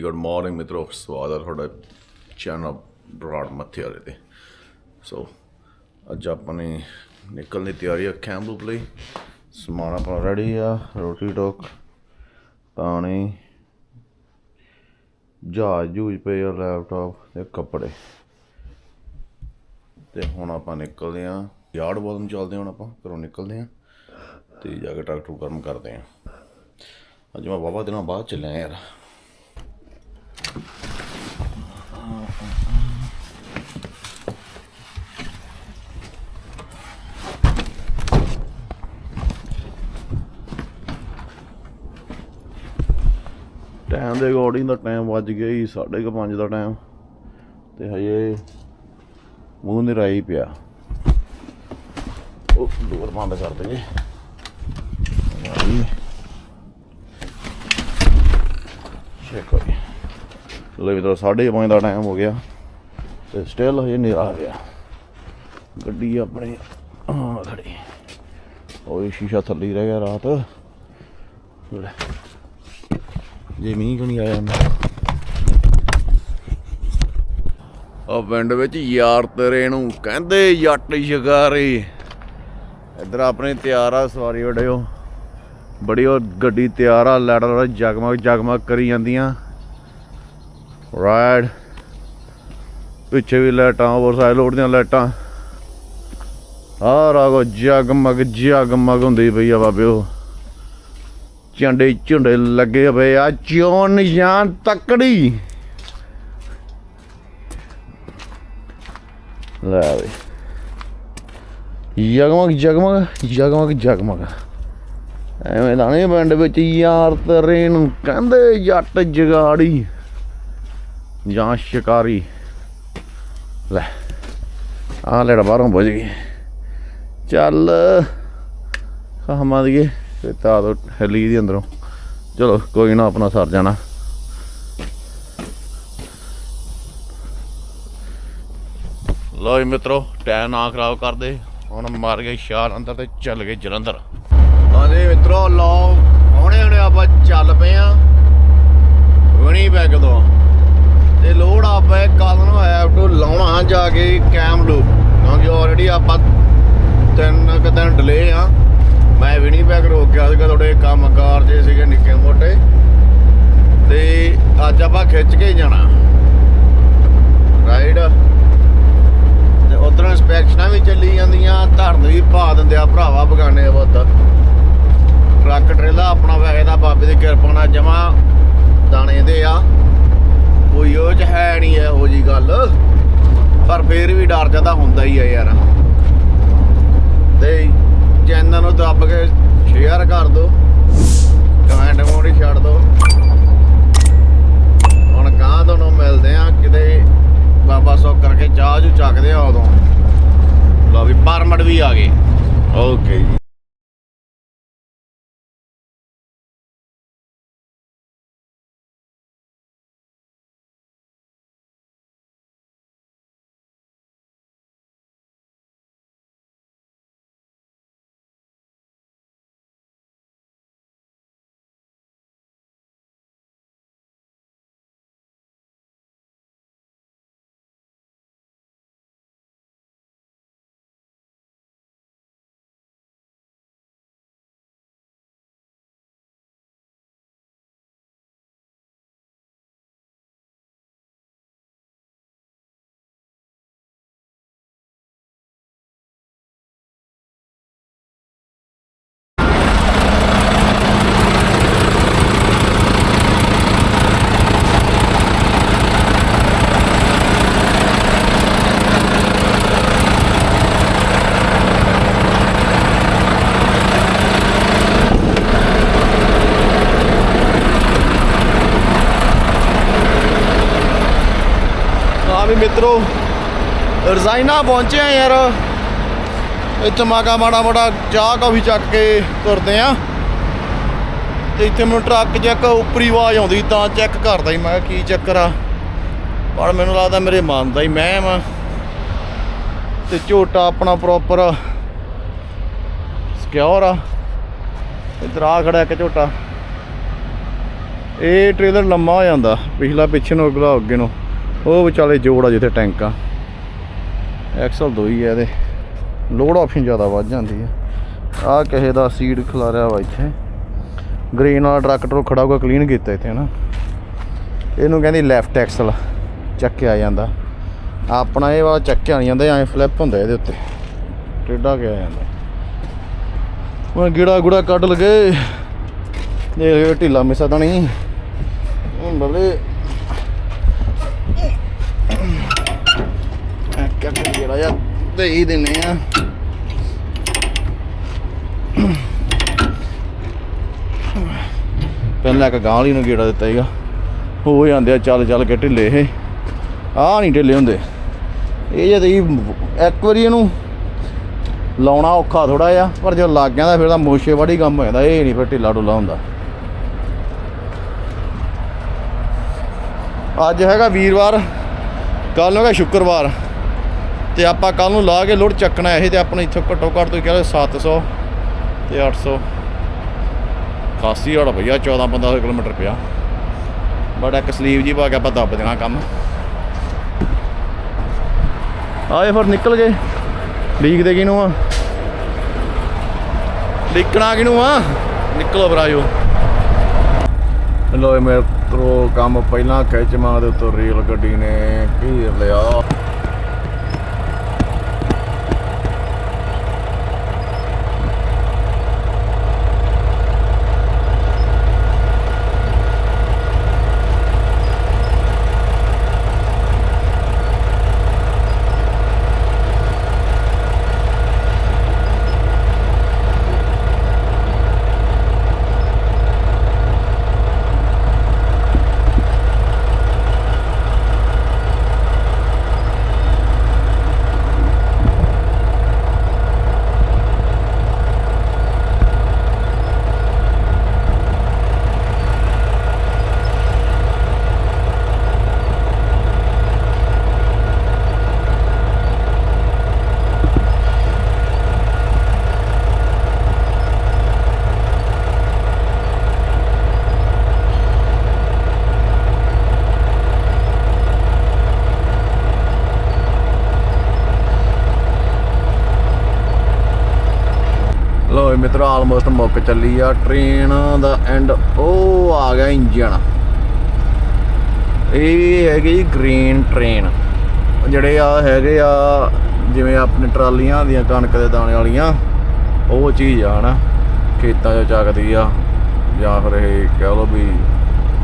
Good morning ਮਿੱਤਰੋ ਸਵਾਗਤ ਹੈ ਤੁਹਾਡਾ ਚੈਨਲ ਬਰਾਡ ਮੱਥੇ ਵਾਲੇ ਤੇ ਸੋ ਅੱਜ ਆਪਾਂ ਨੇ ਨਿਕਲਣ ਦੀ ਤਿਆਰੀ ਆ ਕੈਂਪ ਲਈ ਸਮਾਨ ਆਪਣਾ ਰੈਡੀ ਆ ਰੋਟੀ ਟੋਕ ਪਾਣੀ ਜਹਾਜ਼ ਜੂਝ ਪਏ ਆ ਲੈਪਟਾਪ ਤੇ ਕੱਪੜੇ ਤੇ ਹੁਣ ਆਪਾਂ ਨਿਕਲਦੇ ਆ ਯਾਰਡ ਵੱਲ ਚੱਲਦੇ ਹਾਂ ਹੁਣ ਆਪਾਂ ਘਰੋਂ ਨਿਕਲਦੇ ਆ ਤੇ ਜਾ ਕੇ ਟਰੈਕਟਰ ਗਰਮ ਕਰਦੇ ਆ ਅੱਜ ਮੈਂ ਬਾਬਾ ਦਿਨਾਂ ਬਾਅਦ ਚੱਲਿਆ ਯਾਰ ਟਾਈਮ ਦੇ ਅਕੋਰਡਿੰਗ ਦਾ ਟਾਈਮ ਵੱਜ ਗਿਆ ਹੀ 5:30 ਦਾ ਟਾਈਮ ਤੇ ਹਜੇ ਮੂੰਹ ਨਿਰਾਈ ਪਿਆ। ਉਹ ਡੋਰ ਬੰਦ ਕਰ ਦੇਗੇ ਯਾਰੀ ਚੈੱਕ ਹੋਈ ਲੈ ਵੀ ਤਾਂ 5:30 ਦਾ ਟਾਈਮ ਹੋ ਗਿਆ। ਤੇ ਸਟਿਲ ਹਜੇ ਨਿਰਾ ਪਿਆ ਗੱਡੀ ਆਪਣੀ ਆ ਖੜੀ। ਉਹ ਸ਼ੀਸ਼ਾ ਥੱਲੇ ਰਹਿ ਗਿਆ ਰਾਤ। ਲੈ। ਜੇ ਮੀਂਹ ਕਿਉਂ ਨਹੀਂ ਆਇਆ ਨਾ? ਉਹ ਪਿੰਡ ਵਿੱਚ ਯਾਰ ਤੇਰੇ ਨੂੰ ਕਹਿੰਦੇ ਜੱਟ ਸ਼ਿਕਾਰੀ। ਇੱਧਰ ਆਪਣੇ ਤਿਆਰ ਆ, ਸਵਾਰੀ ਵੜਿਓ ਬੜੀ ਉਹ ਗੱਡੀ ਤਿਆਰ ਆ, ਲੈਟਰ ਜਗਮਗ ਜਗਮਗ ਕਰੀ ਜਾਂਦੀਆਂ। ਰਾਈਡ ਪਿੱਛੇ ਵੀ ਲਾਈਟਾਂ ਓਵਰ ਸਾਈਡ ਲੋਡ ਦੀਆਂ ਲਾਈਟਾਂ। ਆ ਰਾਗੋ ਜਗਮਗ ਜਗਮਗ ਹੁੰਦੀ ਪਈ ਆ ਬਾਬਿਓ ਝੰਡੇ ਝੁੰਡੇ ਲੱਗੇ ਪਏ ਆ ਚੋਣ ਨਿਸ਼ਾਨ ਤਕੜੀ। ਲੈ ਵੇ। ਜਗਮਗ ਜਗਮਗ ਜਗਮਗ ਜਗਮਗ। ਐਵੇਂ ਦਾਣੇ ਪਿੰਡ ਵਿੱਚ ਯਾਰ ਤੇਰੇ ਨੂੰ ਕਹਿੰਦੇ ਜੱਟ ਜਗਾੜੀ। ਜਾਂ ਸ਼ਿਕਾਰੀ। ਲੈ ਆ ਲੈੜਾ ਬਾਹਰੋਂ ਬੁੱਝ ਗਈ। ਚੱਲ, ਖਾਮਾ ਦੀਏ ਤੇ ਤਾਂ ਦੋ ਹਲੀ ਦੀ ਅੰਦਰੋਂ। ਚਲੋ, ਕੋਈ ਨਾ, ਆਪਣਾ ਸਰ ਜਾਣਾ। ਲੋ ਜੀ ਮਿੱਤਰੋ ਟਾਈਮ ਨਾ ਖਰਾਬ ਕਰਦੇ। ਹੁਣ ਮਾਰ ਗਏ ਸ਼ਾਰ ਅੰਦਰ ਤੇ ਚੱਲ ਗਏ ਜਲੰਧਰ। ਹਾਂਜੀ ਮਿੱਤਰੋ ਲੋ ਹੁਣੇ ਹੁਣੇ ਆਪਾਂ ਚੱਲ ਪਏ ਆ। ਵਣੀ ਬੈਗ ਤੋਂ ਤੇ ਲੋਡ ਆਪਾਂ ਕੱਲ ਨੂੰ ਹੈਵ ਟੂ ਲਾਉਣਾ ਜਾ ਕੇ ਕੈਮ ਲੂਪ ਕਿਉਂਕਿ ਆਲਰੇਡੀ ਆਪਾਂ ਤਿੰਨ ਕੁ ਦਿਨ ਡਿਲੇ ਆ। ਮੈਂ ਵੀ ਨਹੀਂ ਵਿਨੀਪੈਗ ਰੋਕ ਗਿਆ ਸੀਗਾ ਥੋੜੇ ਕੰਮਕਾਰ ਜੇ ਸੀਗੇ ਨਿੱਕੇ ਮੋਟੇ। ਤੇ ਅੱਜ ਆਪਾਂ ਖਿੱਚ ਕੇ ਹੀ ਜਾਣਾ। ਰਾਈਡ ਤੇ ਉਧਰੋਂ ਇੰਸਪੈਕਸ਼ਨਾਂ ਵੀ ਚੱਲੀ ਜਾਂਦੀਆਂ ਧਰਨ ਵੀ ਪਾ ਦਿੰਦੇ ਆ ਭਰਾਵਾ ਬਗਾਨੇ ਬਹੁਤ ਟਰੱਕ ਟ੍ਰੇਲਾ ਆਪਣਾ ਵੈਸੇ ਤਾਂ ਬਾਬੇ ਦੀ ਕਿਰਪਾ ਨਾਲ ਜਮਾ ਦਾਣੇ ਦੇ ਆ। ਕੋਈ ਉਹ ਚ ਹੈ ਨਹੀਂ ਇਹੋ ਜੀ ਗੱਲ। ਪਰ ਫੇਰ ਵੀ ਡਰ ਜਾਂਦਾ ਹੁੰਦਾ ਹੀ ਆ ਯਾਰ। ਤੇ ਚੈਨਲ ਨੂੰ ਦੱਬ ਕੇ ਸ਼ੇਅਰ ਕਰ ਦਿਓ ਕਮੈਂਟ ਮੋੜ ਛੱਡ ਦਿਓ ਹੁਣ ਗਾਂ ਤੁਹਾਨੂੰ ਮਿਲਦੇ ਆ ਕਿਤੇ ਬਾਬਾ ਸੋ ਕਰਕੇ ਚਾਹ ਜੂ ਚੱਕਦੇ ਆ ਉਦੋਂ। ਲਓ ਵੀ, ਪਰਮਟ ਵੀ ਆ ਗਏ। ਓਕੇ ਜੀ ਹਾਂ ਵੀ ਮਿੱਤਰੋ, ਰਜ਼ਾਈਨਾ ਪਹੁੰਚੇ ਆ ਯਾਰ। ਇੱਥੇ ਮਾਗਾ ਮਾੜਾ ਮਾੜਾ ਚਾਹ ਕਾਫੀ ਚੱਕ ਕੇ ਤੁਰਦੇ ਆ। ਤੇ ਇੱਥੇ ਮੈਨੂੰ ਟਰੱਕ ਚੈੱਕ ਉੱਪਰੀ ਆਵਾਜ਼ ਆਉਂਦੀ, ਤਾਂ ਚੈੱਕ ਕਰਦਾ ਹੀ ਮੈਂ ਕਿਹਾ ਕੀ ਚੱਕਰ ਆ। ਪਰ ਮੈਨੂੰ ਲੱਗਦਾ ਮੇਰੇ ਮਨ ਦਾ ਹੀ ਮਹਿਮ ਆ। ਤੇ ਝੋਟਾ ਆਪਣਾ ਪ੍ਰੋਪਰ ਸਿਕਿਉਰ ਆ। ਇੱਧਰ ਆ ਖੜਾ ਇੱਕ ਝੋਟਾ। ਇਹ ਟ੍ਰੇਲਰ ਲੰਮਾ ਹੋ ਜਾਂਦਾ ਪਿਛਲਾ ਪਿੱਛੇ ਨੂੰ, ਅਗਲਾ ਅੱਗੇ ਨੂੰ। ਉਹ ਵਿਚਾਲੇ ਜੋੜ ਆ ਜਿੱਥੇ ਟੈਂਕ ਆ। ਐਕਸਲ ਦੋ ਹੀ ਆ ਇਹਦੇ। ਲੋਡ ਆਪਸ਼ਨ ਜ਼ਿਆਦਾ ਵੱਧ ਜਾਂਦੀ ਹੈ ਆ ਕਿਸੇ ਦਾ ਸੀਡ ਖਿਲਾਰਿਆ ਵਾ ਇੱਥੇ। ਗ੍ਰੀਨ ਵਾਲਾ ਟਰੱਕ ਖੜਾ ਹੋਊਗਾ ਕਲੀਨ ਕੀਤਾ ਇੱਥੇ, ਹਨਾ। ਇਹਨੂੰ ਕਹਿੰਦੀ ਲੈਫਟ ਐਕਸਲ ਚੱਕਿਆ ਜਾਂਦਾ। ਆਪਣਾ ਇਹ ਵਾਲਾ ਚੱਕਿਆ ਨਹੀਂ ਜਾਂਦਾ, ਐਂ ਫਲਿੱਪ ਹੁੰਦਾ ਇਹਦੇ ਉੱਤੇ। ਟੇਢਾ ਗਿਆ ਜਾਂਦਾ। ਹੁਣ ਗਿੜਾ ਗੁੜਾ ਕੱਢ ਲਗੇ। ਦੇਖ ਢਿੱਲਾ ਮਿਸਾ ਤਾਂ ਨਹੀਂ। ਹੁਣ ਬੱਲੇ ਕਿਆ ਕਰ ਜਿਹੜਾ ਯਾ ਦੇ ਹੀ ਦਿੰਨੇ ਆ। ਪਹਿਲਾਂ ਇੱਕ ਗਾਂ ਵਾਲੀ ਨੂੰ ਗੇੜਾ ਦਿੱਤਾ ਸੀਗਾ। ਹੋ ਜਾਂਦੇ ਆ ਚੱਲ ਚੱਲ ਕੇ ਢਿੱਲੇ ਇਹ। ਆ ਨਹੀਂ ਢਿੱਲੇ ਹੁੰਦੇ। ਇਹ ਜੇ ਤੁਸੀਂ ਇੱਕ ਵਾਰੀ ਇਹਨੂੰ ਲਾਉਣਾ ਔਖਾ ਥੋੜਾ ਜਿਹਾ, ਪਰ ਜਦੋਂ ਲੱਗ ਜਾਂਦਾ ਫਿਰ ਤਾਂ ਮੋਸ਼ੇ ਵਾੜੀ ਕੰਮ ਹੋ ਜਾਂਦਾ। ਇਹ ਨਹੀਂ ਫਿਰ ਢਿੱਲਾ ਡੁੱਲਾ ਹੁੰਦਾ। ਅੱਜ ਹੈਗਾ ਵੀਰਵਾਰ। ਕੱਲ ਨੂੰ ਹੈਗਾ ਸ਼ੁੱਕਰਵਾਰ। ਤੇ ਆਪਾਂ ਕੱਲ ਨੂੰ ਲਾ ਕੇ ਲੋਡ ਚੱਕਣਾ ਇਹ ਤੇ ਆਪਣੇ ਇੱਥੋਂ ਘੱਟੋ ਘੱਟ ਤੁਸੀਂ ਕਹਿੰਦੇ 700 ਤੇ 800 ਖਾਸੀ ਹੜ ਭਈਆ 14 15 ਕਿਲੋਮੀਟਰ ਪਿਆ। ਬਟ ਇੱਕ ਸਲੀਵ ਜੀ ਪਾ ਕੇ ਆਪਾਂ ਦੱਬ ਦੇਣਾ ਕੰਮ। ਆਏ ਫਿਰ ਨਿਕਲ ਗਏ। ਲੀਕ ਦੇ ਕਿਨੂੰ ਆ? ਲੀਕਣਾ ਕਿਨੂੰ ਆ? ਨਿਕਲੋ ਬਰਾਜੋ ਲੋ ਮੇਤਰੋ ਕੰਮ ਪਹਿਲਾਂ ਖਿੱਚ ਦੇ ਉੱਤੋਂ ਰੇਲ ਗੱਡੀ ਨੇ ਘੇਰ ਲਿਆ ਲੋ ਮਿੱਤਰੋ ਆਲਮੋਸਟ ਮੁੱਕ ਚੱਲੀ ਆ। ਟ੍ਰੇਨ ਦਾ ਐਂਡ ਉਹ ਆ ਗਿਆ ਇੰਜਣ। ਇਹ ਹੈਗੀ ਜੀ ਗ੍ਰੀਨ ਟ੍ਰੇਨ ਜਿਹੜੇ ਆ ਹੈਗੇ ਆ, ਜਿਵੇਂ ਆਪਣੇ ਟਰਾਲੀਆਂ ਦੀਆਂ ਕਣਕ ਦੇ ਦਾਣੇ ਵਾਲੀਆਂ, ਉਹ ਚੀਜ਼ ਆ ਨਾ, ਖੇਤਾਂ 'ਚ ਚੱਕਦੀ ਆ, ਜਾਂ ਫਿਰ ਇਹ ਕਹਿ ਲਓ ਵੀ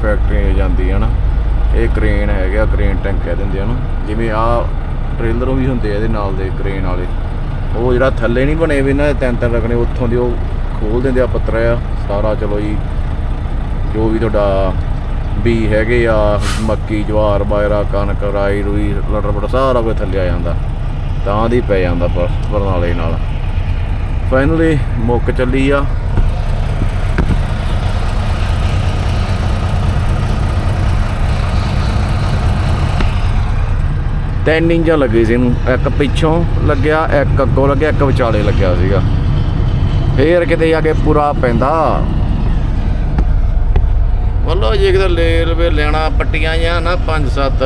ਫੈਕਟਰੀਆਂ ਜਾਂਦੀ ਆ ਨਾ। ਇਹ ਕ੍ਰੇਨ ਹੈਗੇ ਆ ਕ੍ਰੇਨ ਟੈਂਕ ਕਹਿ ਦਿੰਦੇ ਆ ਨਾ ਜਿਵੇਂ ਆ ਟ੍ਰੇਲਰ ਵੀ ਹੁੰਦੇ ਆ ਇਹਦੇ ਨਾਲ ਦੇ ਕ੍ਰੇਨ ਵਾਲੇ। ਉਹ ਜਿਹੜਾ ਥੱਲੇ ਨਹੀਂ ਬਣੇ ਵੀ ਇਹਨਾਂ ਦੇ ਤਿੰਨ ਤਿੰਨ ਰੱਖਣੇ ਉੱਥੋਂ ਦੀ ਉਹ ਖੋਲ ਦਿੰਦੇ ਆ ਪੱਤਰ ਆ ਸਾਰਾ ਚਲੋ ਜੀ। ਜੋ ਵੀ ਤੁਹਾਡਾ ਬੀ ਹੈਗੇ ਆ, ਮੱਕੀ, ਜਵਾਰ, ਬਾਜਰਾ, ਕਣਕ, ਰਾਈ, ਰੂਈ, ਲਟਰ ਪਟ ਸਾਰਾ ਕੁਝ ਥੱਲੇ ਆ ਜਾਂਦਾ। ਤਾਂ ਦੀ ਪੈ ਜਾਂਦਾ ਪਰ ਬਰਨਾਲੇ ਨਾਲ। ਫਾਈਨਲੀ ਮੁੱਕ ਚੱਲੀ ਆ। ਤਿੰਨ ਇੰਜਨ ਲੱਗੇ ਸੀ ਇਹਨੂੰ। ਇੱਕ ਪਿੱਛੋਂ ਲੱਗਿਆ, ਇੱਕ ਅੱਗੋਂ ਲੱਗਿਆ, ਇੱਕ ਵਿਚਾਲੇ ਲੱਗਿਆ ਸੀਗਾ। ਫੇਰ ਕਿਤੇ ਜਾ ਕੇ ਪੂਰਾ ਪੈਂਦਾ। ਵੱਲੋ ਜੇ ਕਿਤੇ ਰੇਲਵੇ ਲੈਣਾ ਪੱਟੀਆਂ ਜਾਂ ਨਾ 5-7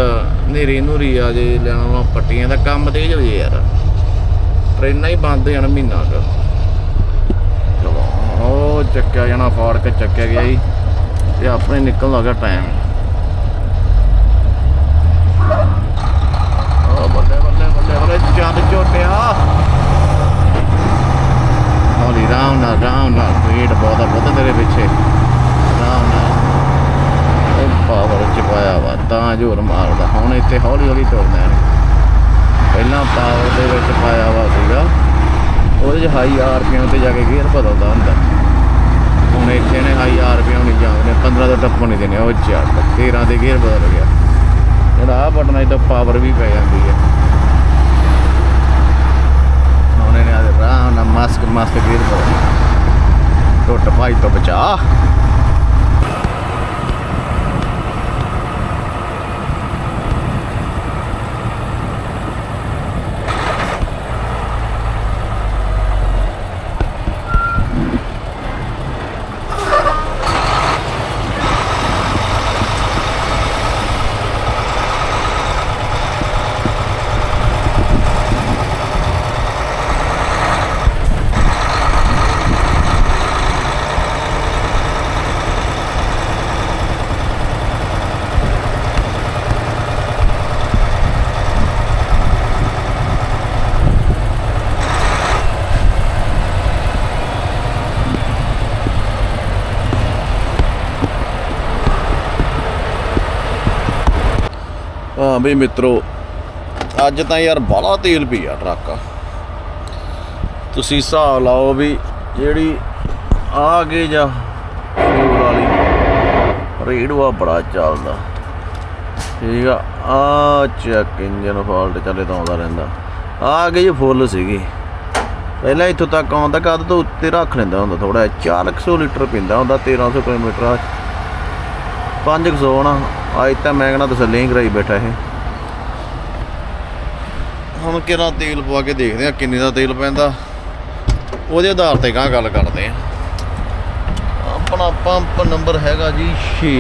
ਨੇਰੀ ਨੂਰੀ ਆ ਜੇ ਲੈਣਾ ਵਾ ਪੱਟੀਆਂ ਦਾ ਕੰਮ ਤੇਜ ਹੋ ਜੇ ਯਾਰ। ਟ੍ਰੇਨਾਂ ਹੀ ਬੰਦ ਜਾਣ ਮਹੀਨਾ ਕੁ। ਚਲੋ, ਉਹ ਚੱਕਿਆ ਜਾਣਾ ਫਾੜ ਕੇ ਚੱਕਿਆ ਗਿਆ ਜੀ। ਤੇ ਆਪਣੇ ਨਿਕਲਣ ਲੱਗਾ ਟਾਈਮ ਓ ਬੱਲੇ ਬੱਲੇ ਬੱਲੇ ਬੱਲੇ ਝੋਟਿਆ। ਹੌਲੀ ਰਾਮ ਨਾਲ ਰਾਮ ਨਾਲ, ਭੀੜ ਬਹੁਤ ਬਹੁਤ ਤੇਰੇ ਪਿੱਛੇ। ਰਾਮ ਨਾਲ। ਇਹ ਪਾਵਰ ਚ ਪਾਇਆ ਵਾ, ਤਾਂ ਜ਼ੋਰ ਮਾਰਦਾ। ਹੁਣ ਇੱਥੇ ਹੌਲੀ ਹੌਲੀ ਤੁਰਨਾ ਹੈ। ਪਹਿਲਾਂ ਪਾਵਰ ਦੇ ਵਿੱਚ ਪਾਇਆ ਵਾ ਸੀਗਾ। ਉਹਦੇ ਚ ਹਾਈ ਆਰਪੀਐਮ ਤੇ ਜਾ ਕੇ ਗੇਅਰ ਬਦਲਦਾ ਹੁੰਦਾ। ਹੁਣ ਇੱਥੇ ਨੇ ਹਾਈ ਆਰਪੀਐਮ ਨਹੀਂ ਜਾਂਦੇ 15 ਤੋਂ ਟੱਪਣ ਨਹੀਂ ਦੇਣੇ, ਉਹ ਚੱਲ 13 ਦੇ ਗੇਅਰ ਬਦਲ ਗਿਆ। ਜਿਹੜਾ ਆ ਬਟਨ ਇਹਦਾ ਪਾਵਰ ਵੀ ਪੈ ਜਾਂਦੀ ਹੈ ਹੁਣ ਇਹਨੇ ਆਦੇ ਆਰਾਮ ਨਾਲ ਮਾਸਕ ਮਾਸਕ ਟੁੱਟ ਭਾਈ ਤੋਂ ਬਚਾ। ਹਾਂ ਵੀ ਮਿੱਤਰੋ, ਅੱਜ ਤਾਂ ਯਾਰ ਬਾਹਲਾ ਤੇਲ ਪੀਆ ਟਰੱਕ। ਤੁਸੀਂ ਹਿਸਾਬ ਲਾਓ ਵੀ ਜਿਹੜੀ ਆ ਗਏ ਜਾਂ ਫੂਲ ਵਾਲੀ ਰੇਡਵਾ ਬੜਾ ਚੱਲਦਾ। ਠੀਕ ਆ ਆ ਚੈੱਕ ਇੰਜਨ ਫਾਲਟ ਚੱਲੇ ਤਾਂ ਆਉਂਦਾ ਰਹਿੰਦਾ। ਆ ਗਈ ਫੁੱਲ ਸੀਗੀ। ਪਹਿਲਾਂ ਇੱਥੋਂ ਤੱਕ ਆਉਂਦਾ, ਕਦ ਤੋਂ ਉੱਤੇ ਰੱਖ ਲੈਂਦਾ ਹੁੰਦਾ ਥੋੜਾ 400 ਲੀਟਰ ਪੀਂਦਾ ਹੁੰਦਾ 1300 ਕਿਲੋਮੀਟਰ 500 ਨਾ ਅੱਜ ਤਾਂ ਮੈਂ ਕਹਿੰਦਾ ਤਸੱਲੀ ਕਰਾਈ ਬੈਠਾ ਇਹ। ਹੁਣ ਕਿਹੜਾ ਤੇਲ ਪਵਾ ਕੇ ਦੇਖਦੇ ਆ ਕਿੰਨੇ ਦਾ ਤੇਲ ਪੈਂਦਾ। ਉਹਦੇ ਆਧਾਰ ਤੇ ਗਾਂ ਗੱਲ ਕਰਦੇ ਆ ਆਪਣਾ ਪੰਪ ਨੰਬਰ ਹੈਗਾ ਜੀ 6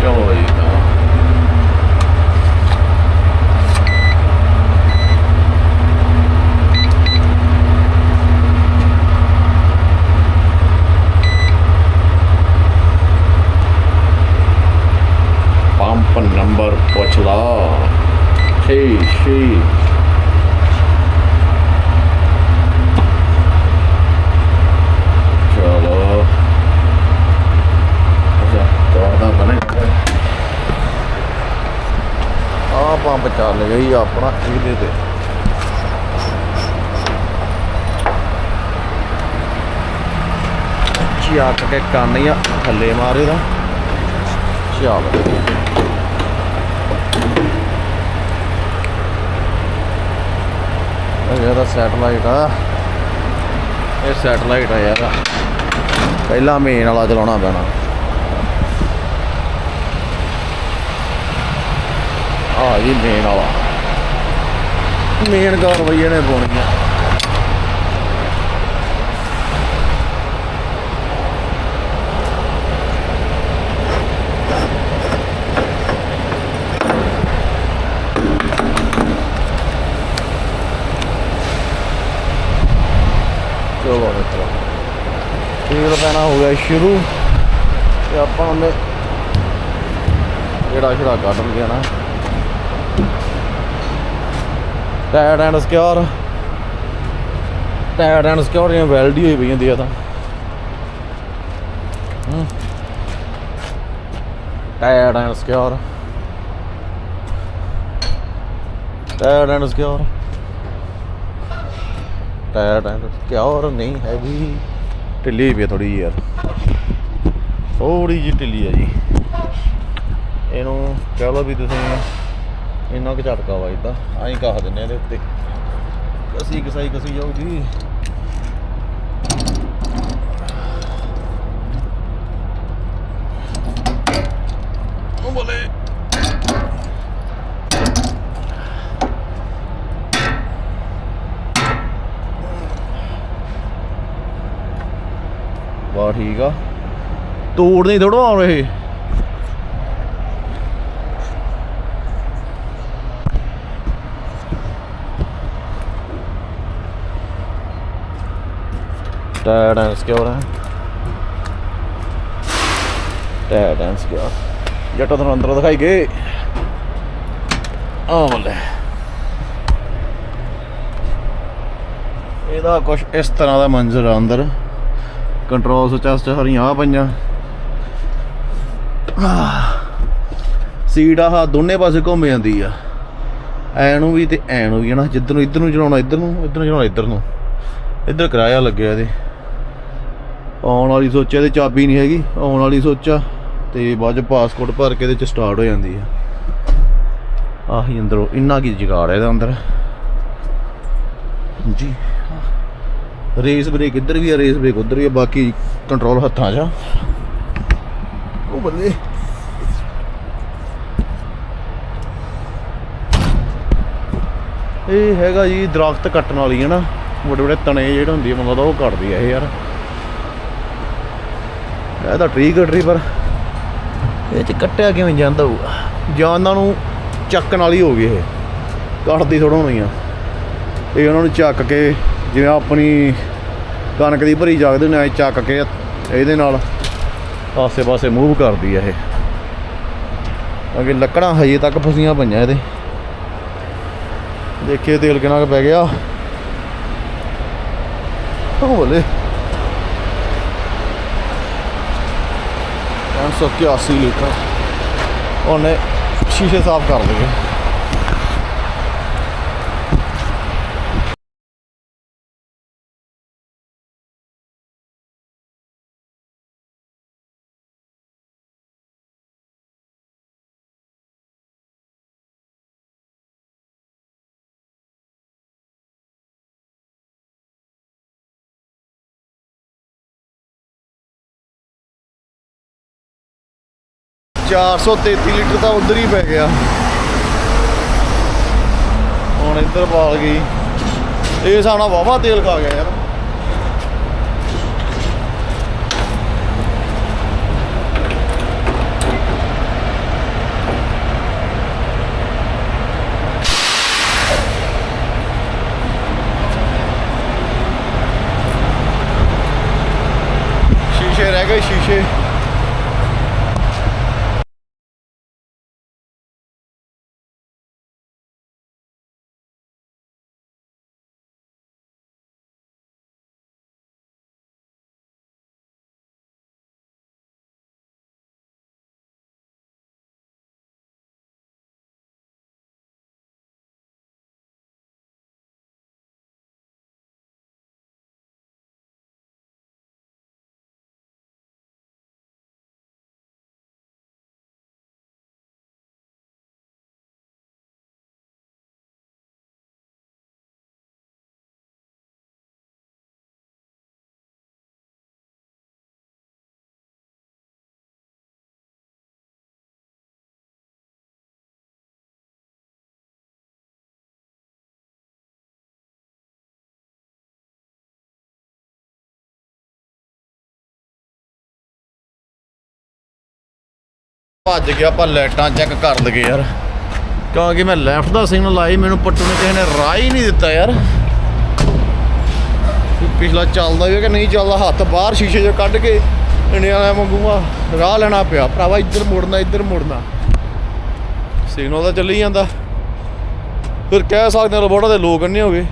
ਚਲੋ ਜੀ ਤਾਂ ਪੰਪ ਨੰਬਰ ਪੁੱਛ ਲਾ ਛੇ ਛੇ ਚਲੋ ਅੱਛਾ ਤੋੜਦਾ ਬਣੇ ਆ ਪੰਪ ਚੱਲ ਗਈ ਆਪਣਾ ਇਹਦੇ ਤੇ ਚੱਕ ਕੇ ਕਾਨੀਆਂ ਥੱਲੇ ਮਾਰੇ ਦਾ ਚੱਲ ਇਹ ਇਹਦਾ ਸੈਟਲਾਈਟ ਆ। ਇਹ ਸੈਟਲਾਈਟ ਆ ਯਾਰ। ਪਹਿਲਾਂ ਮੇਨ ਵਾਲਾ ਚਲਾਉਣਾ ਪੈਣਾ। ਆ ਜੀ ਮੇਨ ਵਾਲਾ। ਮੇਨ ਕਾਰਵਾਈ ਇਹਨੇ ਪਾਉਣੀ ਆ। ਚਲੋ ਮਿੱਤਰੋ, ਤੇਲ ਪੈਣਾ ਹੋ ਗਿਆ ਸ਼ੁਰੂ ਤੇ ਆਪਾਂ ਉਹਨੇ ਜਿਹੜਾ ਛੜਾ ਕੱਢ ਲਿਆ ਨਾ। Tyre and secure tyre and secure ਇਹ ਵੈਲਡੀ ਹੋਈ ਪਈ ਹੁੰਦੀ ਤਾਂ। Tyre and secure tyre and secure tyre and secure ਨਹੀਂ ਹੈਗੀ। ਢਿੱਲੀ ਵੀ ਥੋੜੀ ਯਾਰ। ਥੋੜੀ ਜਿਹੀ ਢਿੱਲੀ ਆ ਜੀ। ਇਹਨੂੰ ਕਹਿ ਲਓ ਵੀ ਤੁਸੀਂ ਇੰਨਾ ਕੁ ਝਟਕਾ ਵੱਜਦਾ ਐਂ ਕਹ ਦਿੰਨੇ ਇਹਦੇ ਉੱਤੇ। ਕਸੀ ਕਸਾਈ ਕਸੀ ਜਾਊਗੀ ਉਹ ਬੋਲੇ। ਠੀਕ ਆ। ਤੋੜ ਨਹੀਂ ਥੋੜਾ ਆ ਰਹੇ ਟਾਇਰ ਐਂਡ ਸਕਿਓਰ ਹੈ ਟਾਇਰ ਐਂਡ ਸਕਿਉਰ ਜੱਟਾ ਤੁਹਾਨੂੰ ਅੰਦਰੋਂ ਦਿਖਾਈ ਗਏ ਆ ਬੱਲੇ ਇਹਦਾ ਕੁਝ ਇਸ ਤਰ੍ਹਾਂ ਦਾ ਮੰਜ਼ਰ ਆ ਅੰਦਰ ਕੰਟਰੋਲ ਸੁਚਾਸ ਚ ਹਰੀਆਂ ਆ ਪਈਆਂ ਸੀਟ ਆਹ ਦੋਨੇ ਪਾਸੇ ਘੁੰਮ ਜਾਂਦੀ ਆ ਐ ਨੂੰ ਵੀ ਤੇ ਐ ਨੂੰ ਵੀ ਹਨਾ ਜਿੱਧਰ ਨੂੰ ਇੱਧਰ ਨੂੰ ਚਲਾਉਣਾ ਇੱਧਰ ਨੂੰ ਇੱਧਰ ਨੂੰ ਚਲਾਉਣਾ ਇੱਧਰ ਨੂੰ ਇੱਧਰ ਕਿਰਾਇਆ ਲੱਗਿਆ ਇਹਦੇ ਆਉਣ ਵਾਲੀ ਸੋਚਿਆ ਇਹਦੇ ਚਾਬੀ ਨਹੀਂ ਹੈਗੀ, ਆਉਣ ਵਾਲੀ ਸੋਚਾ ਤੇ ਬਾਅਦ ਚ ਪਾਸਪੋਰਟ ਭਰ ਕੇ ਇਹਦੇ ਚ ਸਟਾਰਟ ਹੋ ਜਾਂਦੀ ਆ। ਆਹੀ ਅੰਦਰੋਂ ਇੰਨਾ ਕੀ ਜਗਾੜ ਹੈ ਇਹਦਾ ਅੰਦਰ। ਜੀ। ਰੇਸ ਬ੍ਰੇਕ ਇੱਧਰ ਵੀ ਆ ਰੇਸ ਬ੍ਰੇਕ ਉੱਧਰ ਵੀ ਆ, ਬਾਕੀ ਕੰਟਰੋਲ ਹੱਥਾਂ 'ਚ ਆ। ਉਹ ਬੱਲੇ ਇਹ ਹੈਗਾ ਜੀ ਦਰਖਤ ਕੱਟਣ ਵਾਲੀ ਹੈ ਨਾ ਵੱਡੇ ਵੱਡੇ ਤਣੇ ਜਿਹੜੇ ਹੁੰਦੀ ਆ, ਮੈਨੂੰ ਲੱਗਦਾ ਉਹ ਕੱਟਦੀ ਆ ਇਹ ਯਾਰ। ਇਹ ਤਾਂ ਟਰੀ ਕੱਟਰੀ ਪਰ ਇਹ ਚ ਕੱਟਿਆ ਕਿਵੇਂ ਜਾਂਦਾ ਹੋਊਗਾ? ਜਾਨਾਂ ਨੂੰ ਚੱਕਣ ਵਾਲੀ ਹੋ ਗਈ ਇਹ। ਕੱਟਦੀ ਥੋੜਾ ਹੋਣੀ ਆ। ਇਹ ਉਹਨਾਂ ਨੂੰ ਚੱਕ ਕੇ ਜਿਵੇਂ ਆਪਣੀ ਕਣਕ ਦੀ ਭਰੀ ਜਾਗਦੇ ਨੇ ਐ ਚੱਕ ਕੇ ਇਹਦੇ ਨਾਲ ਆਸੇ ਪਾਸੇ ਮੂਵ ਕਰਦੀ ਆ ਇਹ। ਅੱਗੇ ਲੱਕੜਾਂ ਹਜੇ ਤੱਕ ਫਸੀਆਂ ਪਈਆਂ ਇਹਦੇ। ਦੇਖੀਏ ਤੇਲ ਕਿੰਨਾ ਕੁ ਪੈ ਗਿਆ। ਉਹ ਬੋਲੇ। 481 ਲੀਟਰ। ਉਹਨੇ ਸ਼ੀਸ਼ੇ ਸਾਫ਼ ਕਰ ਲਏ। ਚਾਰ ਸੌ ਤੇਤੀ ਲੀਟਰ ਤਾਂ ਉਧਰ ਹੀ ਪੈ ਗਿਆ। ਹੁਣ ਇੱਧਰ ਪਾਲ ਗਈ। ਇਹ ਹਿਸਾਬ ਵਾਵਾ ਤੇਲ ਖਾ ਗਿਆ ਯਾਰ। ਸ਼ੀਸ਼ੇ ਰਹਿ ਗਏ, ਸ਼ੀਸ਼ੇ। ਭੱਜ ਗਿਆ ਆਪਾਂ ਲਾਈਟਾਂ ਚੈੱਕ ਕਰ ਲਈਏ ਯਾਰ। ਕਿਉਂਕਿ ਮੈਂ ਲੈਫਟ ਦਾ ਸਿਗਨਲ ਲਾਈ, ਮੈਨੂੰ ਪੱਟੂ ਨੇ ਕਿਸੇ ਨੇ ਰਾਹ ਹੀ ਨਹੀਂ ਦਿੱਤਾ ਯਾਰ। ਪਿਛਲਾ ਚੱਲਦਾ ਵੀ ਹੈ ਕਿ ਨਹੀਂ ਚੱਲਦਾ, ਹੱਥ ਬਾਹਰ ਸ਼ੀਸ਼ੇ 'ਚੋਂ ਕੱਢ ਕੇ ਇੰਡੀਆ ਵਾਲਿਆਂ ਵਾਂਗੂਆ ਰਾਹ ਲੈਣਾ ਪਿਆ। ਭਰਾਵਾ, ਇੱਧਰ ਮੁੜਨਾ ਇੱਧਰ ਮੁੜਨਾ। ਸਿਗਨਲ ਤਾਂ ਚੱਲੀ ਜਾਂਦਾ। ਫਿਰ ਕਹਿ ਸਕਦੇ ਹਾਂ ਰੋਬੋਟਾਂ ਦੇ ਲੋਕ ਅੰਨੇ ਹੋ ਗਏ।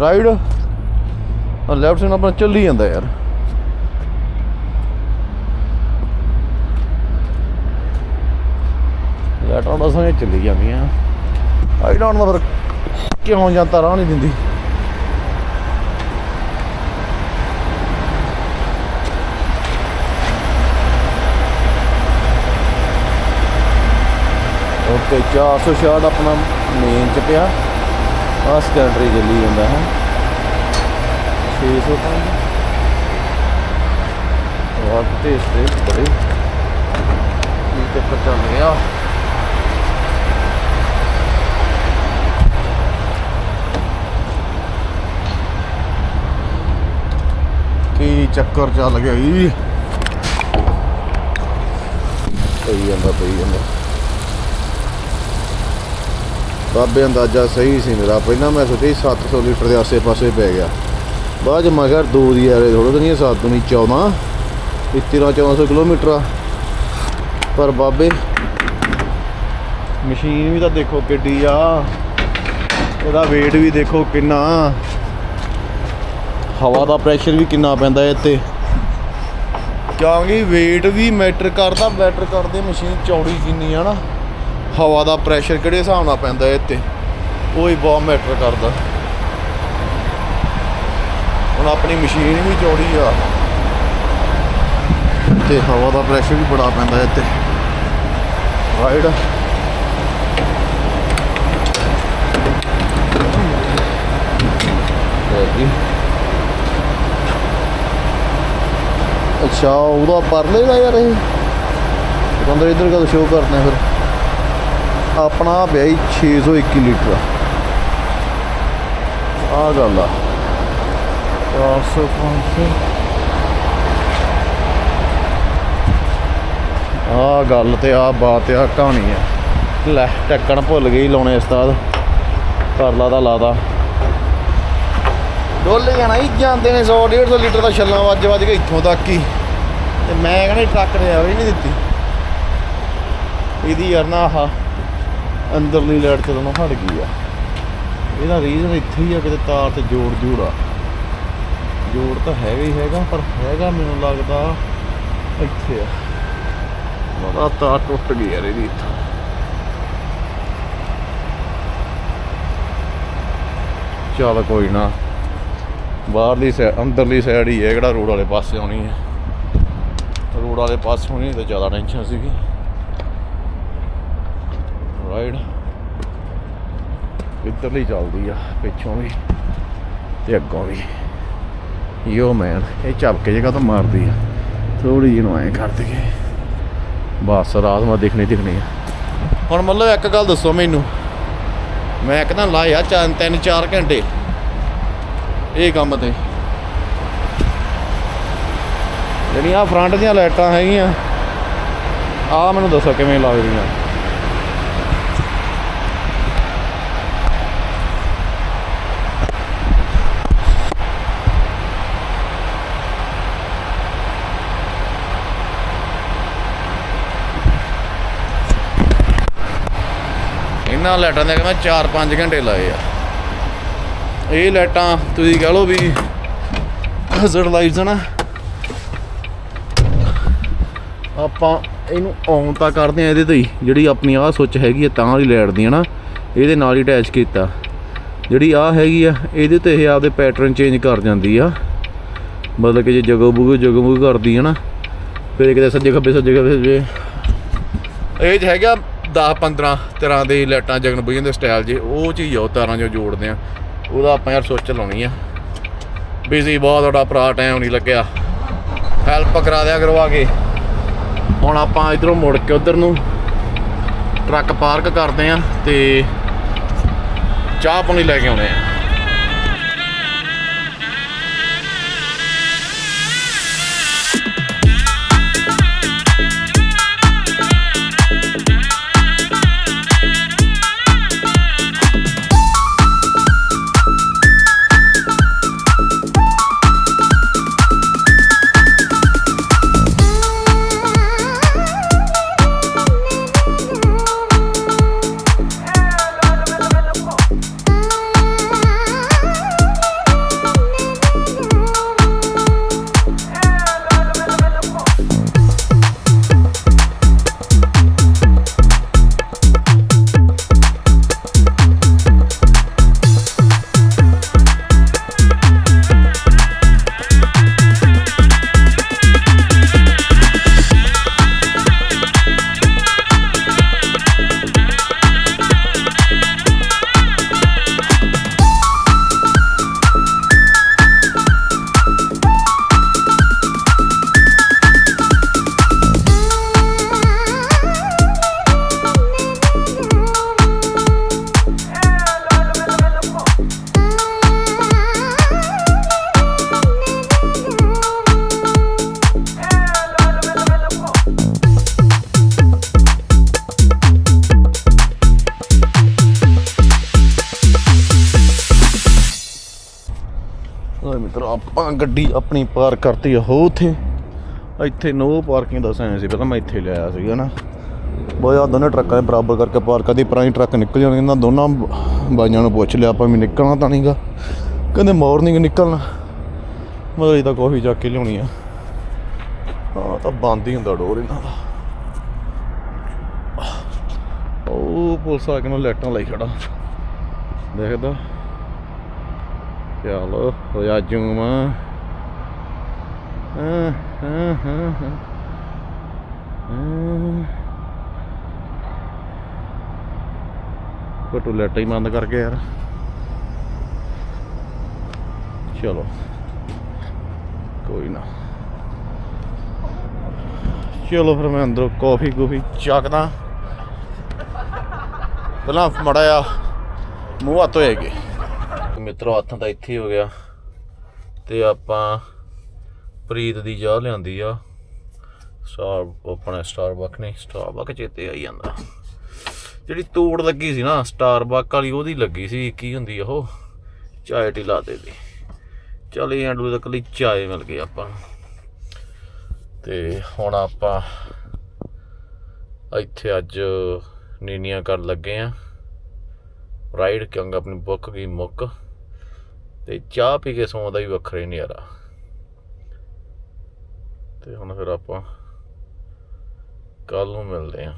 ਰਾਈਟ ਔਰ ਲੈਫਟ ਸਿਗਨਲ ਆਪਣਾ ਚੱਲੀ ਜਾਂਦਾ ਯਾਰ। ਲਾਈਟਾਂ ਦਾ ਸਮੇਂ ਚੱਲੀ ਜਾਂਦੀਆਂ। ਆਈ ਡੋਂਟ ਨੋ ਫਿਰ ਕਿਉਂ ਜਾਂਦਾ ਰਾਹ ਨਹੀਂ ਦਿੰਦੀ? ਓਕੇ 466 ਆਪਣਾ ਮੇਨ ਚ ਪਿਆ। ਆ ਸੈਕੰਡਰੀ ਚੱਲੀ ਜਾਂਦਾ ਹੈ। 605 ਵਾਟ ਤੇ ਸਟ੍ਰੇਟ ਬੜੇ। ਕੀ ਚੱਕਰ ਚੱਲ ਰਿਹਾ ਕੀ ਚੱਕਰ ਚੱਲ ਗਿਆ ਜੀ। ਪਈ ਜਾਂਦਾ ਪਈ ਜਾਂਦਾ। ਬਾਬੇ ਅੰਦਾਜ਼ਾ ਸਹੀ ਸੀ ਮੇਰਾ। ਪਹਿਲਾਂ ਮੈਂ ਸੋਚਿਆ ਸੀ 700 ਲੀਟਰ ਦੇ ਆਸੇ-ਪਾਸੇ ਪੈ ਗਿਆ। ਬਾਅਦ ਚ ਮੈਂ ਕਿਹਾ ਦੋ ਦੀ ਯਾਰ ਥੋੜਾ ਤਾਂ ਨਹੀਂ 7 ਨਹੀਂ 14 ਇਹ 13 1400 ਕਿਲੋਮੀਟਰ ਆ। ਪਰ ਬਾਬੇ, ਮਸ਼ੀਨ ਵੀ ਤਾਂ ਦੇਖੋ ਕਿੱਡੀ ਆ। ਇਹਦਾ weight ਵੀ ਦੇਖੋ ਕਿੰਨਾ ਹਵਾ ਦਾ ਪ੍ਰੈਸ਼ਰ ਵੀ ਕਿੰਨਾ ਪੈਂਦਾ ਇਹ ਤੇ ਕਿਉਂਕਿ weight ਵੀ ਮੈਟਰ ਕਰਦਾ ਮੈਟਰ ਕਰਦੇ ਮਸ਼ੀਨ ਚੌੜੀ ਕਿੰਨੀ ਆ ਨਾ ਹਵਾ ਦਾ ਪ੍ਰੈਸ਼ਰ ਕਿਹੜੇ ਹਿਸਾਬ ਨਾਲ ਪੈਂਦਾ ਇਹ ਤੇ ਉਹ ਹੀ ਬਹੁਤ ਮੈਟਰ ਕਰਦਾ। ਹੁਣ ਆਪਣੀ ਮਸ਼ੀਨ ਵੀ ਚੌੜੀ ਆ ਤੇ ਹਵਾ ਦਾ ਪ੍ਰੈਸ਼ਰ ਵੀ ਬੜਾ ਪੈਂਦਾ ਇਹ ਤੇ ਰਾਈਟ ਜੀ ਅੱਛਾ ਉਹਦਾ ਪਰਲੇ ਦਾ ਯਾਰ ਇਹ। ਬੰਦਰ ਇਧਰ ਕਦ ਸ਼ੋਅ ਕਰਨਾ ਫਿਰ? ਆਪਣਾ ਪਿਆ ਹੀ 621 ਲੀਟਰ। ਆ ਗੱਲ ਆ। 405 ਆ ਗੱਲ ਤੇ ਆ ਬਾਤ ਆ ਕਹਾਣੀ ਆ। ਲੈ ਟੱਕਣ ਭੁੱਲ ਗਈ ਲਾਉਣੇ ਉਸਤਾਦ। ਕਰ ਲਾ ਦਾ ਲਾਦਾ ਡੋਲ ਜਾਣਾ ਹੀ ਜਾਂਦੇ ਨੇ 100 150 ਲੀਟਰ ਦਾ ਛੱਲਾਂ ਵੱਜ ਵੱਜ ਕੇ ਇੱਥੋਂ ਤੱਕ ਹੀ। ਤੇ ਮੈਂ ਕਹਿੰਦਾ ਟਰੱਕ ਨੇ ਆਵੇ ਨਹੀਂ ਦਿੱਤੀ। ਇਹਦੀ ਯਾਰ ਨਾ ਆਹ ਅੰਦਰਲੀ ਲਾਈਟ ਚੱਲਣੋਂ ਹਟ ਗਈ ਆ। ਇਹਦਾ ਰੀਜ਼ਨ ਇੱਥੇ ਹੀ ਆ ਕਿਤੇ ਤਾਰ ਤੇ ਜੋੜ ਜੂੜਾ ਜੋੜ ਤਾਂ ਹੈਗਾ ਹੀ ਹੈਗਾ, ਪਰ ਹੈਗਾ ਮੈਨੂੰ ਲੱਗਦਾ ਇੱਥੇ ਆ। ਉਹਦਾ ਤਾਰ ਟੁੱਟ ਗਈ ਯਾਰ ਇਹਦੀ ਇੱਥੋਂ। ਚੱਲ ਕੋਈ ਨਾ। ਬਾਹਰਲੀ ਸਾਈਡ ਅੰਦਰਲੀ ਸਾਈਡ ਹੀ ਹੈ, ਕਿਹੜਾ ਰੋਡ ਵਾਲੇ ਪਾਸੇ ਆਉਣੀ ਹੈ। ਰੋਡ ਵਾਲੇ ਪਾਸੇ ਹੋਣੀ ਤਾਂ ਜ਼ਿਆਦਾ ਟੈਨਸ਼ਨ ਸੀਗੀ। ਰਾਈਡ ਇੱਧਰਲੀ ਚੱਲਦੀ ਆ, ਪਿੱਛੋਂ ਵੀ ਤੇ ਅੱਗੋਂ ਵੀ। ਯੋ ਮੈਨ ਇਹ ਝਪਕੇ ਜਗ੍ਹਾ ਤੋਂ ਮਾਰਦੀ ਆ। ਥੋੜੀ ਜਿਹੀ ਨੂੰ ਐਂ ਕਰ ਦਈਏ। ਬਸ, ਰਾਤ ਮੈਂ ਦੇਖਣੀ ਦਿਖਣੀ ਆ। ਹੁਣ ਮਤਲਬ ਇੱਕ ਗੱਲ ਦੱਸੋ ਮੈਨੂੰ। ਮੈਂ ਇੱਕ ਤਾਂ ਲਾਇਆ ਚਾਰ, ਤਿੰਨ ਚਾਰ ਘੰਟੇ। ਇਹ ਕੰਮ ਤੇ। ਜਿਹੜੀਆਂ ਫਰੰਟ ਦੀਆਂ ਲਾਈਟਾਂ ਹੈਗੀਆਂ ਆ ਮੈਨੂੰ ਦੱਸੋ ਕਿਵੇਂ ਲੱਗਦੀਆਂ। ਇਹਨਾਂ ਲਾਈਟਾਂ ਦੇ ਮੈਂ 4-5 ਘੰਟੇ ਲਾਏ ਆ। ਇਹ ਲਾਈਟਾਂ ਤੁਸੀਂ ਕਹ ਲਓ ਵੀ ਹਜ਼ਰਡ ਲਾਈਟਸ ਨਾ। ਆਪਾਂ ਇਹਨੂੰ ਔਨ ਤਾਂ ਕਰਦੇ ਆ ਇਹਦੇ ਤੇ ਹੀ। ਜਿਹੜੀ ਆਪਣੀ ਆਹ ਸੁੱਚ ਹੈਗੀ ਆ ਤਾਂ ਵਾਲੀ ਲਾਈਟ ਦੀ ਹੈ ਨਾ, ਇਹਦੇ ਨਾਲ ਹੀ ਅਟੈਚ ਕੀਤਾ। ਜਿਹੜੀ ਆਹ ਹੈਗੀ ਆ, ਇਹਦੇ ਤੇ ਇਹ ਆਪਦੇ ਪੈਟਰਨ ਚੇਂਜ ਕਰ ਜਾਂਦੀ ਆ। ਮਤਲਬ ਕਿ ਜੇ ਜਗੋ ਜਗਮੁਗ ਕਰਦੀ ਹੈ ਨਾ, ਫਿਰ ਇਹ ਕਿਤੇ ਸੱਜੇ ਖੱਬੇ ਸੱਜੇ ਖੱਬੇ, ਸੱਜੇ। ਇਹ 'ਚ ਹੈਗਾ 10 15 ਤਰ੍ਹਾਂ ਦੇ ਲਾਈਟਾਂ ਜਗਨ ਬੁਝਣ ਦੇ ਸਟਾਈਲ ਜੇ, ਉਹ ਚੀਜ਼ ਆ ਉਹ ਤਾਰਾਂ ਜੋ ਜੋੜਦੇ ਆ। ਉਹਦਾ ਆਪਾਂ ਯਾਰ ਸੋਚ ਲਾਉਣੀ ਆ। ਬਿਜ਼ੀ ਬਹੁਤ ਤੁਹਾਡਾ ਭਰਾ ਟਾਈਮ ਨਹੀਂ ਲੱਗਿਆ। ਹੈਲਪ ਕਰਾ ਦਿਆ ਕਰੋ ਆ ਕੇ। ਹੁਣ ਆਪਾਂ ਇਧਰੋਂ ਮੁੜ ਕੇ ਉਧਰ ਨੂੰ ਟਰੱਕ ਪਾਰਕ ਕਰਦੇ ਆ ਤੇ ਚਾਹ ਪਾਣੀ ਲੈ ਕੇ ਆਉਣੇ ਆ। ਗੱਡੀ ਆਪਣੀ ਪਾਰਕ ਕਰਤੀ ਹੋ ਉਥੇ। ਇੱਥੇ ਨੋ ਪਾਰਕਿੰਗ ਦਾ ਸਾਈਨ ਸੀ, ਪਹਿਲਾਂ ਮੈਂ ਇੱਥੇ ਲਿਆਇਆ ਸੀਗਾ ਨਾ। ਬੋਏ ਦੋਨੇ ਟਰੱਕਾਂ ਦੇ ਬਰਾਬਰ ਕਰਕੇ ਪਾਰਕ ਕਰਦੀ ਪੁਰਾਣੀ ਟਰੱਕ ਨਿਕਲ ਜਾਣਗੇ ਇਹਨਾਂ ਦੋਨਾਂ ਬਾਈਆਂ ਨੂੰ ਪੁੱਛ ਲਿਆ ਆਪਾਂ ਵੀ ਨਿਕਲਣਾ ਤਾਂ ਨਹੀਂਗਾ। ਕਹਿੰਦੇ ਮਾਰਨਿੰਗ ਨਿਕਲਣਾ। ਮਤਲਬ ਇਹ ਤਾਂ ਕਾਫੀ ਜਾ ਕੇ ਲਿਆਉਣੀ ਆ। ਹਾਂ ਤਾਂ ਬੰਦ ਹੀ ਹੁੰਦਾ ਡੋਰ ਇਹਨਾਂ ਦਾ। ਉਹ ਪੁਲਿਸ ਆ ਕੇ ਨੂੰ ਲਾਈਟਾਂ ਲਾਈ ਖੜਾ। ਦੇਖਦਾ। ਚਲੋ ਹੋਇਆ ਜੂਮ। ਹਾਂ ਹਾਂ ਹਾਂ ਹਾਂ। ਹਾਂ। ਲੈਟਾ ਹੀ ਬੰਦ ਕਰਕੇ ਯਾਰ। ਚਲੋ। ਕੋਈ ਨਾ। ਚਲੋ ਫਿਰ ਮੈਂ ਅੰਦਰੋਂ ਕਾਫੀ ਕੂਫੀ ਚੱਕਦਾ। ਪਹਿਲਾਂ ਮੜਾ ਆ ਮੂੰਹ ਹੱਥ ਹੋਏਗੇ ਮਿੱਤਰੋ ਹੱਥਾਂ ਤਾਂ ਇੱਥੇ ਹੀ ਹੋ ਗਿਆ। ਤੇ ਆਪਾਂ ਪ੍ਰੀਤ ਦੀ ਚਾਹ ਲਿਆਂਦੀ ਆ। ਸਟਾਰ ਆਪਣਾ ਸਟਾਰਬਕ ਨਹੀਂ ਸਟਾਰਬਕ ਚੇਤੇ ਆਈ ਜਾਂਦਾ। ਜਿਹੜੀ ਤੋੜ ਲੱਗੀ ਸੀ ਨਾ ਸਟਾਰਬਕ ਵਾਲੀ, ਉਹਦੀ ਲੱਗੀ ਸੀ, ਕੀ ਹੁੰਦੀ ਆ ਉਹ? ਚਾਏ ਟੀ ਦੇ ਦੀ। ਚੱਲ ਇਹ ਐਂਡੂ ਤੱਕ ਲਈ ਚਾਏ ਮਿਲ ਗਈ ਆਪਾਂ ਨੂੰ। ਤੇ ਹੁਣ ਆਪਾਂ ਇੱਥੇ ਅੱਜ ਨੀਨੀਆਂ ਕਰਨ ਲੱਗੇ ਆ। ਰਾਈਡ ਕਿਉਂਕਿ ਆਪਣੀ ਬੁੱਕ ਗਈ ਮੁੱਕ। ਤੇ ਚਾਹ ਪੀ ਕੇ ਸੌਣ ਦਾ ਵੀ ਵੱਖਰਾ ਹੀ ਨਜ਼ਾਰਾ। ਤੇ ਹੁਣ ਫਿਰ ਆਪਾਂ ਕੱਲ ਨੂੰ ਮਿਲਦੇ ਆ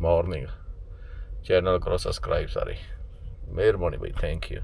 ਮਾਰਨਿੰਗ ਚੈਨਲ ਕਰੋ ਸਬਸਕ੍ਰਾਈਬ ਸਾਰੇ। ਮਿਹਰਬਾਨੀ ਬਈ ਥੈਂਕ ਯੂ